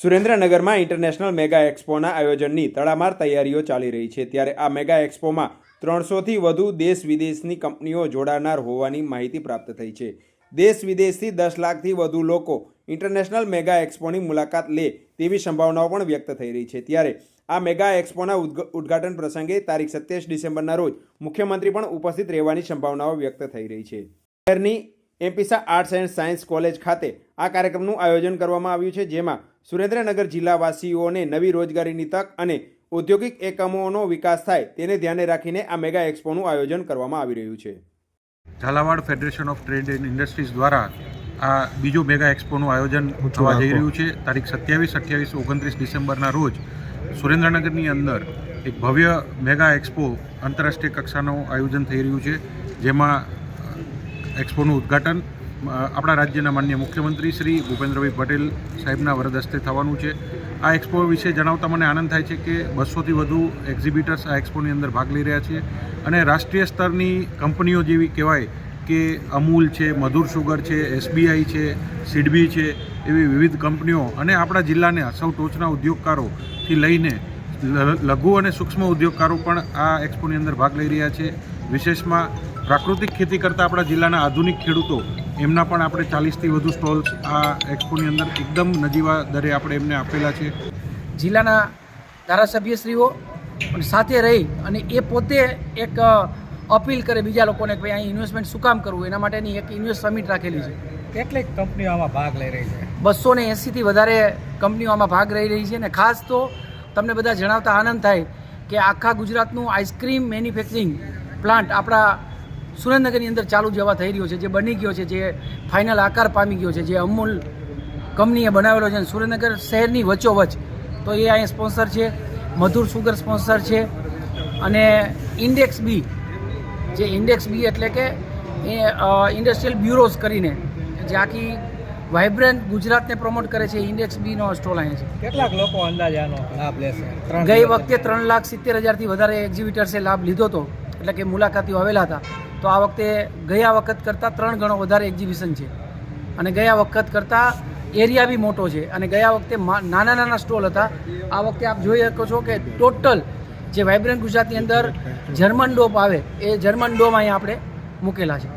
સુરેન્દ્રનગરમાં international mega એક્સપોના આયોજનની તડામાર તૈયારીઓ ચાલી રહી છે. ત્યારે આ મેગા એક્સપોમાં ત્રણસોથી વધુ દેશ વિદેશની કંપનીઓ જોડાનાર હોવાની માહિતી પ્રાપ્ત થઈ છે. દેશ વિદેશથી દસ લાખથી વધુ લોકો ઇન્ટરનેશનલ મેગા એક્સપોની મુલાકાત લે તેવી સંભાવનાઓ પણ વ્યક્ત થઈ રહી છે. ત્યારે આ મેગા એક્સપોના ઉદ્ઘાટન પ્રસંગે તારીખ સત્યાવીસ ડિસેમ્બરના રોજ મુખ્યમંત્રી પણ ઉપસ્થિત રહેવાની સંભાવનાઓ વ્યક્ત થઈ રહી છે. શહેરની એમપીસા આર્ટ્સ એન્ડ સાયન્સ કોલેજ ખાતે આ કાર્યક્રમનું આયોજન કરવામાં આવ્યું છે, જેમાં સુરેન્દ્રનગર જિલ્લાવાસીઓને નવી રોજગારીની તક અને ઔદ્યોગિક એકમોનો વિકાસ થાય તેને ધ્યાને રાખીને આ મેગા એક્સપોનું આયોજન કરવામાં આવી રહ્યું છે. Zalavad federation of trade and industries દ્વારા આ બીજું મેગા એક્સપોનું આયોજન થવા જઈ રહ્યું છે. તારીખ સત્યાવીસ અઠ્યાવીસ ઓગણત્રીસ ડિસેમ્બરના રોજ સુરેન્દ્રનગરની અંદર એક ભવ્ય મેગા એક્સપો આંતરરાષ્ટ્રીય કક્ષાનું આયોજન થઈ રહ્યું છે જેમાં એક્સપોનું ઉદ્ઘાટન આપણા રાજ્યના માન્ય મુખ્યમંત્રી શ્રી ભૂપેન્દ્રભાઈ પટેલ સાહેબના વરદસ્તે થવાનું છે. આ એક્સપો વિશે જણાવતા મને આનંદ થાય છે કે બસોથી વધુ એક્ઝિબિટર્સ આ એક્સપોની અંદર ભાગ લઈ રહ્યા છે અને રાષ્ટ્રીય સ્તરની કંપનીઓ જેવી કહેવાય કે અમૂલ છે, મધુર સુગર છે, એસબીઆઈ છે, સિડબી છે, એવી વિવિધ કંપનીઓ અને આપણા જિલ્લાના સૌ ટોચના ઉદ્યોગકારોથી લઈને લઘુ અને સૂક્ષ્મ ઉદ્યોગકારો પણ આ એક્સપોની અંદર ભાગ લઈ રહ્યા છે. વિશેષમાં પ્રાકૃતિક ખેતી કરતા આપણા જિલ્લાના આધુનિક ખેડૂતો એમના પણ આપણે ચાલીસથી વધુ સ્ટોલ્સ આ એક્સપોની અંદર એકદમ નજીવા દરે આપણે એમને આપેલા છે. જિલ્લાના ધારાસભ્યશ્રીઓ અને સાથે રહી અને એ પોતે એક અપીલ કરે બીજા લોકોને કે ભાઈ અહીં ઇન્વેસ્ટમેન્ટ શું કામ કરવું? એના માટેની એક ઇન્વેસ્ટ સમિટ રાખેલી છે. કેટલીક કંપનીઓ આમાં ભાગ લઈ રહી છે? બસો ને એંસીથી વધારે કંપનીઓ આમાં ભાગ લઈ રહી છે અને ખાસ તો તમને બધા જણાવતા આનંદ થાય કે આખા ગુજરાતનું આઈસ્ક્રીમ મેન્યુફેક્ચરિંગ પ્લાન્ટ આપણા સુરેન્દ્રનગરની અંદર ચાલુ જેવા થઈ રહ્યો છે જે બની ગયો છે જે ફાઇનલ આકાર પામી ગયો છે જે અમૂલ કંપનીએ બનાવેલો છે સુરેન્દ્રનગર શહેરની વચ્ચોવચ્ચ. તો એ અહીંયા સ્પોન્સર છે મધુર સુગર સ્પોન્સર છે અને ઇન્ડેક્સ બી જે ઇન્ડેક્સ બી એટલે કે એ ઇન્ડસ્ટ્રીયલ બ્યુરોઝ કરીને જે આખી વાઇબ્રન્ટ ગુજરાતને પ્રમોટ કરે છે ઇન્ડેક્સ બીનો સ્ટોલ અહીંયા છે. કેટલાક લોકો અંદાજે આનો લાભ લેશે? ગઈ વખતે ત્રણ લાખ સિત્તેર હજારથી વધારે એક્ઝિબિટર્સે લાભ લીધો હતો. એટલે કે મુલાકાતીઓ આવેલા હતા. તો આ વખતે ગયા વખત કરતાં ત્રણ ગણો વધારે એક્ઝિબિશન છે. અને ગયા વખત કરતાં એરિયા બી મોટો છે. અને ગયા વખતે નાના નાના સ્ટોલ હતા. આ વખતે આપ જોઈ શકો છો કે ટોટલ જે વાઇબ્રન્ટ ગુજરાતની અંદર જર્મન ડોપ આવે, એ જર્મન ડોમ અહીંયા આપણે મૂકેલા છે.